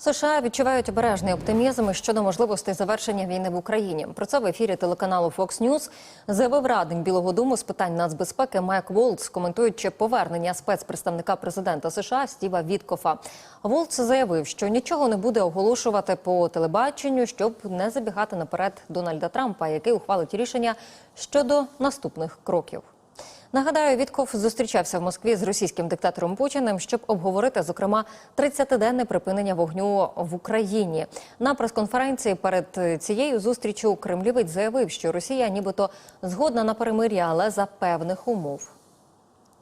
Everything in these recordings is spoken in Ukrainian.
США відчувають обережний оптимізм щодо можливостей завершення війни в Україні. Про це в ефірі телеканалу Fox News заявив радник Білого Дому з питань нацбезпеки Майк Волц, коментуючи повернення спецпредставника президента США Стіва Віткофа. Волц заявив, що нічого не буде оголошувати по телебаченню, щоб не забігати наперед Дональда Трампа, який ухвалить рішення щодо наступних кроків. Нагадаю, Вітков зустрічався в Москві з російським диктатором Путіним, щоб обговорити, зокрема, 30-денне припинення вогню в Україні. На прес-конференції перед цією зустрічю кремлівець заявив, що Росія нібито згодна на перемир'я, але за певних умов.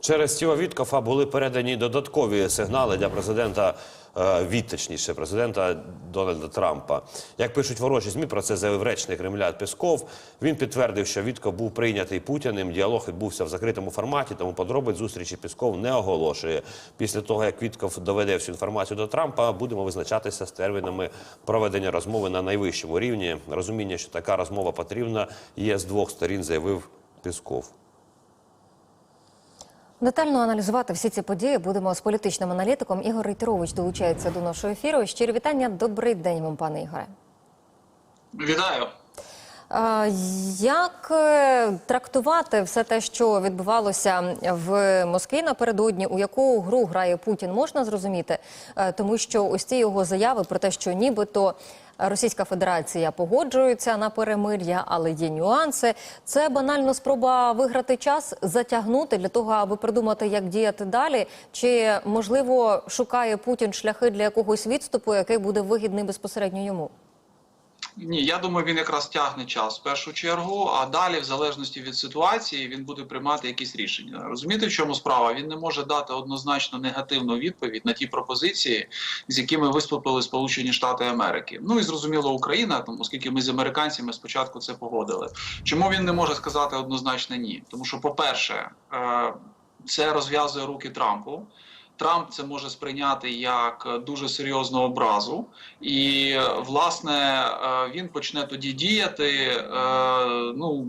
Через Стіва Віткофа були передані додаткові сигнали для президента е, від, точніше, президента Дональда Трампа. Як пишуть ворожі змі, про це заявив речник Кремля Песков. Він підтвердив, що Вітков був прийнятий Путіним. Діалог відбувся в закритому форматі, тому подробиць зустрічі Песков не оголошує. Після того, як Вітков доведе всю інформацію до Трампа, будемо визначатися з термінами проведення розмови на найвищому рівні. Розуміння, що така розмова потрібна, є з двох сторін, заявив Песков. Детально аналізувати всі ці події будемо з політичним аналітиком. Ігор Рейтерович долучається до нашого ефіру. Щирі вітання. Добрий день вам, пане Ігоре. Вітаю. Як е, трактувати все те, що відбувалося в Москві напередодні, у яку гру грає Путін, можна зрозуміти, Е, тому що ось ці його заяви про те, що нібито Російська Федерація погоджується на перемир'я, але є нюанси. Це банально спроба виграти час, затягнути для того, аби придумати, як діяти далі. Чи можливо шукає Путін шляхи для якогось відступу, який буде вигідний безпосередньо йому? Ні, я думаю, він якраз тягне час в першу чергу, а далі, в залежності від ситуації, він буде приймати якісь рішення. Розумієте, в чому справа? Він не може дати однозначно негативну відповідь на ті пропозиції, з якими виступили Сполучені Штати Америки. Ну і зрозуміло, Україна, тому оскільки ми з американцями спочатку це погодили. Чому він не може сказати однозначно ні? Тому що, по-перше, е, це розв'язує руки Трампу. Трамп це може сприйняти як дуже серйозну образу, і власне е, він почне тоді діяти е, ну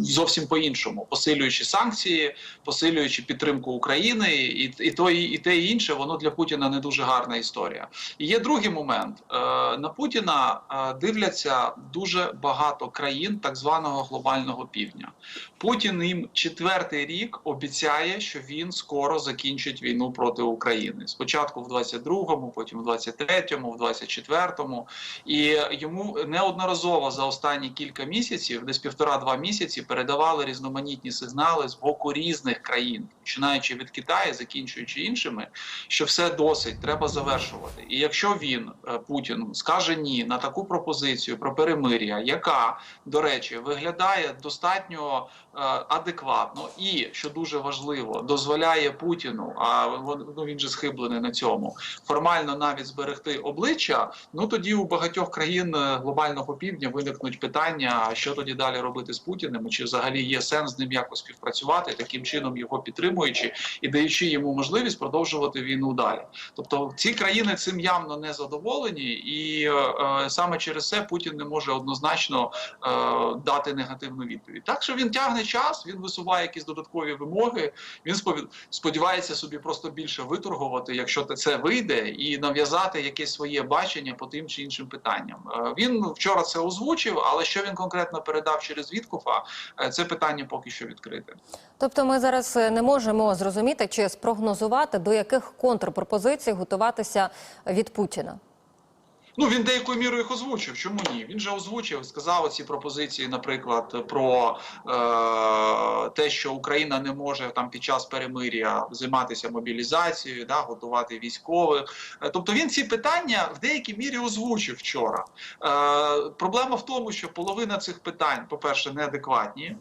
зовсім по-іншому, посилюючи санкції, посилюючи підтримку України, і і то і, і те і інше, воно для Путіна не дуже гарна історія. І є другий момент: Е, на Путіна е, дивляться дуже багато країн так званого глобального півдня. Путін їм четвертий рік обіцяє, що він скоро закінчить війну проти України. Спочатку в 22-му, потім в 23-му, в 24-му. І йому неодноразово за останні кілька місяців, десь півтора-два місяці, передавали різноманітні сигнали з боку різних країн, починаючи від Китаю, закінчуючи іншими, що все досить, треба завершувати. І якщо він е, Путін скаже ні на таку пропозицію про перемир'я, яка до речі виглядає достатньо е, адекватно і що дуже важливо, дозволяє Путіну, а ну він же схиблений на цьому, формально навіть зберегти обличчя. Ну тоді у багатьох країн е, глобального півдня виникнуть питання, що тоді далі робити з Путіним, чи взагалі є сенс з ним якось співпрацювати, таким чином його підтримуючи і даючи йому можливість продовжувати війну далі. Тобто ці країни цим явно не задоволені, і е, е, саме через це Путін не може однозначно е, дати негативну відповідь. Так що він тягне час, він висуває якісь додаткові вимоги. Він сподівається собі просто більше виторгувати, якщо це вийде, і нав'язати якесь своє бачення по тим чи іншим питанням. Е, Він вчора це озвучив, але що він конкретно передав через Віткофа, це питання поки що відкрите. Тобто ми зараз е, не можемо зрозуміти чи спрогнозувати, до яких контрпропозицій готуватися від Путіна. Ну він деякою мірою їх озвучив. Чому ні? Він же озвучив, сказав ці пропозиції, наприклад, про е, те, що Україна не може там під час перемир'я займатися мобілізацією, да, готувати військових. Е, Тобто він ці питання в деякій мірі озвучив вчора. Е, проблема в тому, що половина цих питань, по-перше, неадекватні.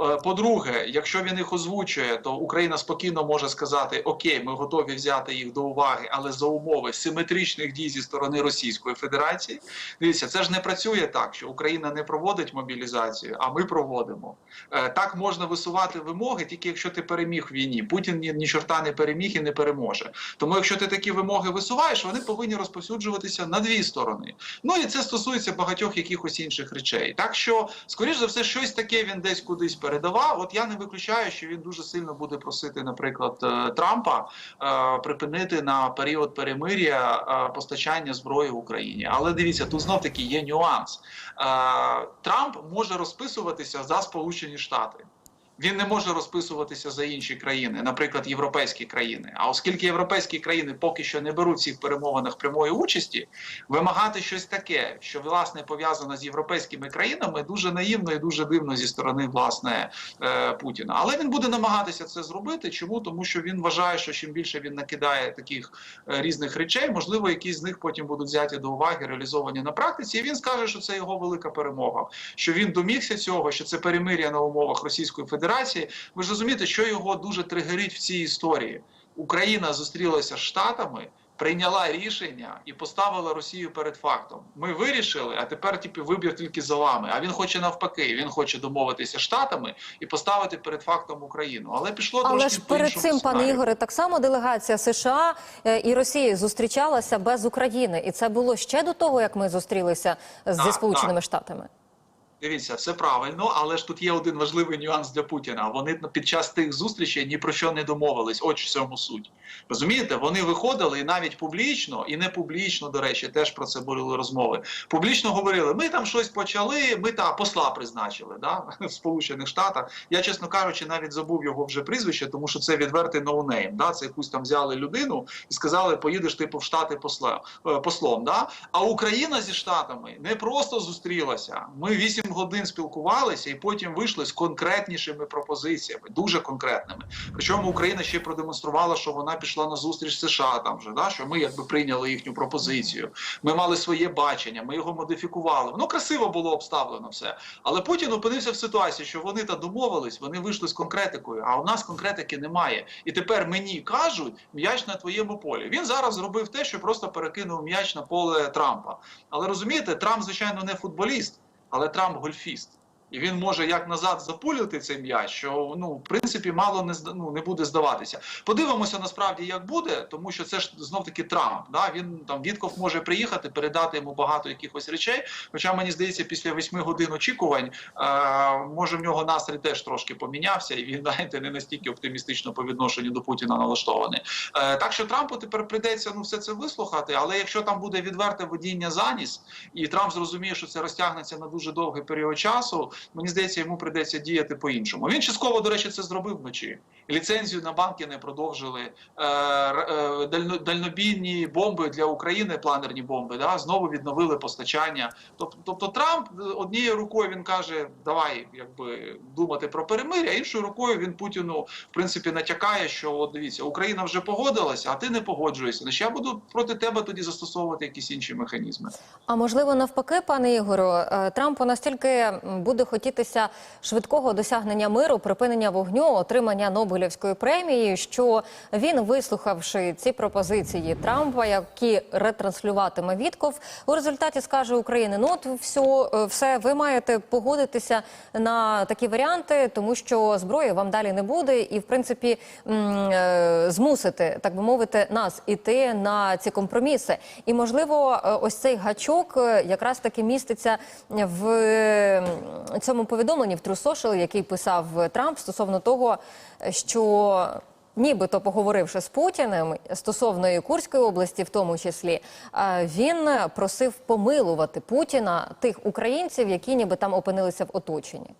Е, По-друге, якщо він їх озвучує, то Україна спокійно може сказати: Окей, ми готові взяти їх до уваги, але за умови симетричних дій зі сторони Російської Федерації. Дивіться, це ж не працює так, що Україна не проводить мобілізацію, а ми проводимо. Е, Так можна висувати вимоги, тільки якщо ти переміг в війні. Путін ні, ні чорта не переміг і не переможе. Тому, якщо ти такі вимоги висуваєш, вони повинні розповсюджуватися на дві сторони. Ну і це стосується багатьох якихось інших речей. Так що, скоріш за все, щось таке він десь кудись передова. От я не виключаю, що він дуже сильно буде просити, наприклад, е, Трампа е, припинити на період перемир'я е, постачання зброї в Україні. Але дивіться, тут знов таки є нюанс. Е, Трамп може розписуватися за Сполучені Штати. Він не може розписуватися за інші країни, наприклад, європейські країни. А оскільки європейські країни поки що не беруть цих перемовинах прямої участі, вимагати щось таке, що власне пов'язане з європейськими країнами, дуже наївно і дуже дивно зі сторони власне е, Путіна. Але він буде намагатися це зробити. Чому? Тому що він вважає, що чим більше він накидає таких е, різних речей, можливо, якісь з них потім будуть взяті до уваги, реалізовані на практиці. І він скаже, що це його велика перемога, що він домігся цього, що це перемир'я на умовах Російської Федерації. Ви ж розумієте, що його дуже тригерить в цій історії. Україна зустрілася з Штатами. Прийняла рішення і поставила Росію перед фактом. Ми вирішили, а тепер типу, вибір тільки за вами. А він хоче навпаки. Він хоче домовитися штатами і поставити перед фактом Україну. Але пішло Але трошки ж перед цим, пане. Ігоре, так само делегація США е, і Росії зустрічалася без України, і це було ще до того, як ми зустрілися зі Так, Сполученими Штатами. Дивіться, все правильно, але ж тут є один важливий нюанс для Путіна. Вони під час тих зустрічей ні про що не домовились. От в цьому суть. Розумієте, вони виходили і навіть публічно, і не публічно, до речі, теж про це були розмови. Публічно говорили: ми там щось почали, ми та посла призначили да, в Сполучених Штатах. Я, чесно кажучи, навіть забув його вже прізвище, тому що це відвертий ноунейм. Да? Це якусь там взяли людину і сказали, поїдеш типу в Штати посла, е, послом. Да? А Україна зі Штатами не просто зустрілася. Ми вісім годин спілкувалися і потім вийшли з конкретнішими пропозиціями, дуже конкретними. Причому Україна ще продемонструвала, що вона пішла на зустріч США. Там же да що ми якби прийняли їхню пропозицію. Ми мали своє бачення, ми його модифікували. Воно красиво було обставлено все. Але Путін опинився в ситуації, що вони та домовились, вони вийшли з конкретикою. А у нас конкретики немає. І тепер мені кажуть, м'яч на твоєму полі. Він зараз зробив те, що просто перекинув м'яч на поле Трампа. Але розумієте, Трамп, звичайно, не футболіст, але Трамп гольфіст. І він може як назад запулювати цей м'яч, що ну в принципі мало не ну, не буде здаватися. Подивимося насправді, як буде, тому що це ж знов таки Трамп. Да? Він там Вітков може приїхати, передати йому багато якихось речей. Хоча мені здається, після восьми годин очікувань е, може в нього настрій теж трошки помінявся, і він знаєте, не настільки оптимістично по відношенню до Путіна налаштований. Е, так що Трампу тепер прийдеться ну все це вислухати. Але якщо там буде відверте водіння за ніс, і Трамп зрозуміє, що це розтягнеться на дуже довгий період часу. Мені здається, йому прийдеться діяти по-іншому. Він частково, до речі, це зробив вночі. Ліцензію на банки не продовжили. Е, е, дальнобійні бомби для України, планерні бомби, да, знову відновили постачання. Тобто, Трамп е, однією рукою він каже, давай якби думати про перемир'я, а іншою рукою він Путіну в принципі натякає, що от дивіться, Україна вже погодилася, а ти не погоджуєшся. Значить, я буду проти тебе тоді застосовувати якісь інші механізми. А можливо, навпаки, пане Ігорю, Трампу настільки буде хотітися швидкого досягнення миру, припинення вогню, отримання Нобелівської премії, що він, вислухавши ці пропозиції Трампа, які ретранслюватиме Вітков, у результаті скаже Україні: ну от все, все, ви маєте погодитися на такі варіанти, тому що зброї вам далі не буде, і в принципі е, змусити, так би мовити, нас іти на ці компроміси. І можливо, е, ось цей гачок е, якраз таки міститься в цьому повідомленні в Social, який писав Трамп стосовно того, що. Нібито поговоривши з Путіним стосовно і Курської області, в тому числі, е, він просив помилувати Путіна тих українців, які ніби там опинилися в оточенні.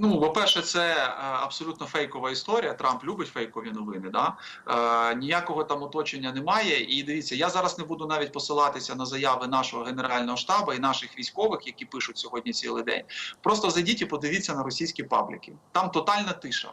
Ну, по-перше, це е, абсолютно фейкова історія. Трамп любить фейкові новини. Да? Е, ніякого там оточення немає. І дивіться, я зараз не буду навіть посилатися на заяви нашого генерального штабу і наших військових, які пишуть сьогодні цілий день. Просто зайдіть і подивіться на російські пабліки. Там тотальна тиша.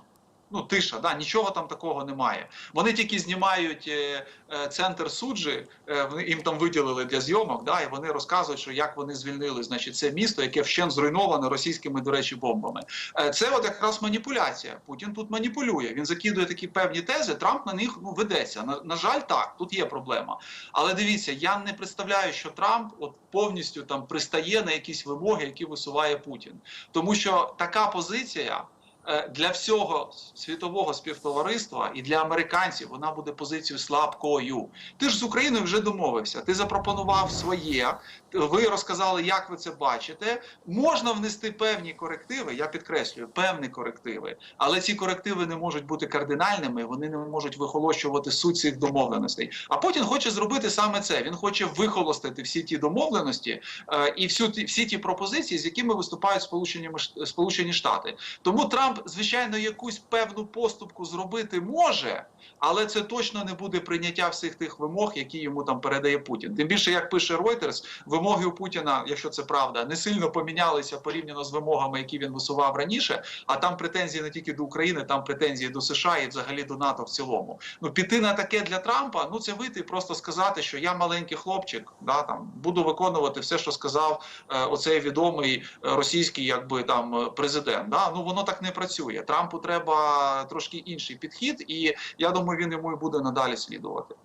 Ну, тиша, да, нічого там такого немає. Вони тільки знімають е, е, центр суджі, е, їм там виділили для зйомок, да, і вони розказують, що як вони звільнили значить, це місто, яке вщен зруйноване російськими, до речі, бомбами. Е, це от якраз маніпуляція. Путін тут маніпулює. Він закидує такі певні тези. Трамп на них ну ведеться. На, на жаль, так тут є проблема. Але дивіться, я не представляю, що Трамп от повністю там пристає на якісь вимоги, які висуває Путін, тому що така позиція. Е, для всього світового співтовариства і для американців вона буде позицією слабкою. Ти ж з Україною вже домовився. Ти запропонував своє. Ви розказали, як ви це бачите. Можна внести певні корективи. Я підкреслюю, певні корективи, але ці корективи не можуть бути кардинальними. Вони не можуть вихолощувати суть цих домовленостей. А Путін хоче зробити саме це. Він хоче вихолостити всі ті домовленості е, і всю всі ті пропозиції, з якими виступають Сполучені Сполучені Штати. Тому Трамп, звичайно, якусь певну поступку зробити може, але це точно не буде прийняття всіх тих вимог, які йому там передає Путін. Тим більше, як пише Reuters, вимоги у Путіна, якщо це правда, не сильно помінялися порівняно з вимогами, які він висував раніше. А там претензії не тільки до України, там претензії до США і взагалі до НАТО в цілому. Ну піти на таке для Трампа, ну це вийти і просто сказати, що я маленький хлопчик, да там буду виконувати все, що сказав е, оцей відомий е, російський, якби там е, президент. Да? Ну воно так не працює. Трампу треба трошки інший підхід, і я думаю, він йому і буде надалі слідувати.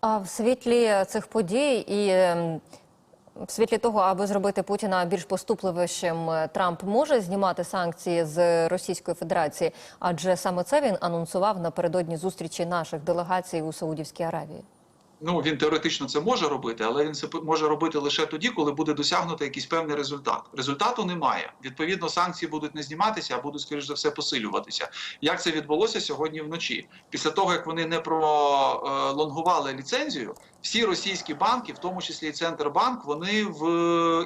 А в світлі цих подій і ем, в світлі того, аби зробити Путіна більш поступливішим, е, Трамп може знімати санкції з Російської Федерації, адже саме це він анонсував напередодні зустрічі наших делегацій у Саудівській Аравії. Ну він теоретично це може робити, але він це може робити лише тоді, коли буде досягнуто якийсь певний результат. Результату немає. Відповідно, санкції будуть не зніматися, а будуть скоріш за все посилюватися. Як це відбулося сьогодні вночі? Після того як вони не пролонгували ліцензію, всі російські банки, в тому числі і Центрбанк, вони в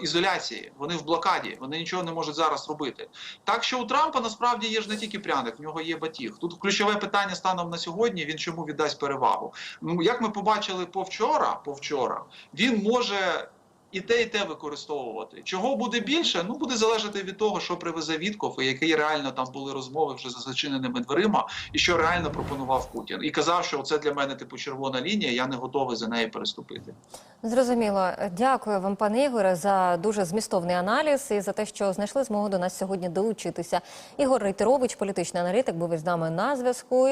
ізоляції, вони в блокаді, вони нічого не можуть зараз робити. Так що у Трампа насправді є ж не тільки пряник, в нього є батіг. Тут ключове питання станом на сьогодні. Він чому віддасть перевагу? Ну як ми побачили повчора, повчора, він може. І те, і те використовувати. Чого буде більше? Ну буде залежати від того, що привезе Вітков, і які реально там були розмови вже за зачиненими дверима, і що реально пропонував Путін. І казав, що це для мене типу червона лінія, я не готовий за неї переступити. Зрозуміло. Дякую вам, пане Ігоре, за дуже змістовний аналіз і за те, що знайшли змогу до нас сьогодні долучитися. Ігор Рейтерович, політичний аналітик, був із нами на зв'язку.